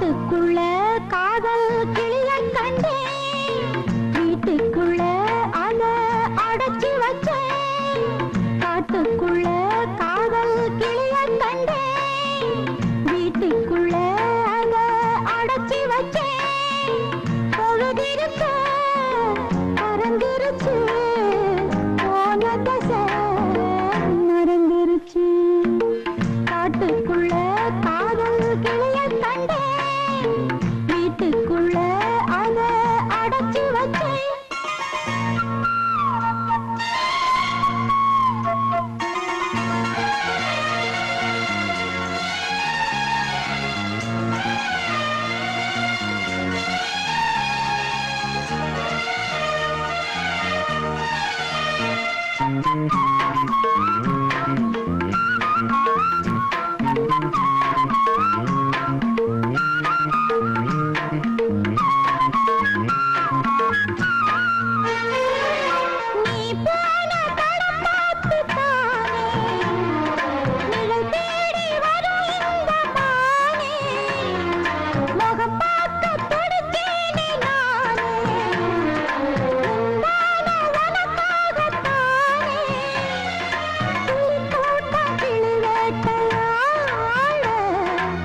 காட்டுக்குள்ள காதல் கிளியை கண்டேன்.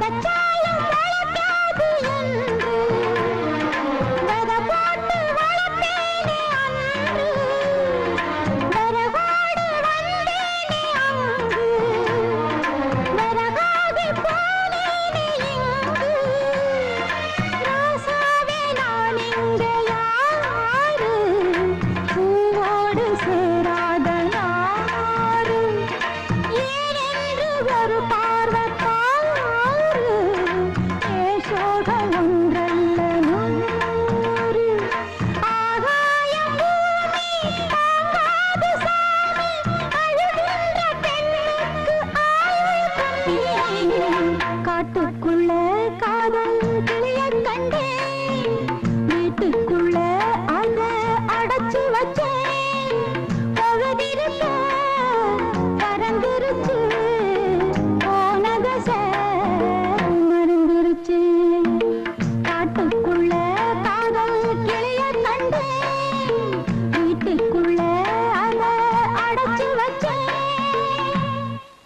बच्चा। 能。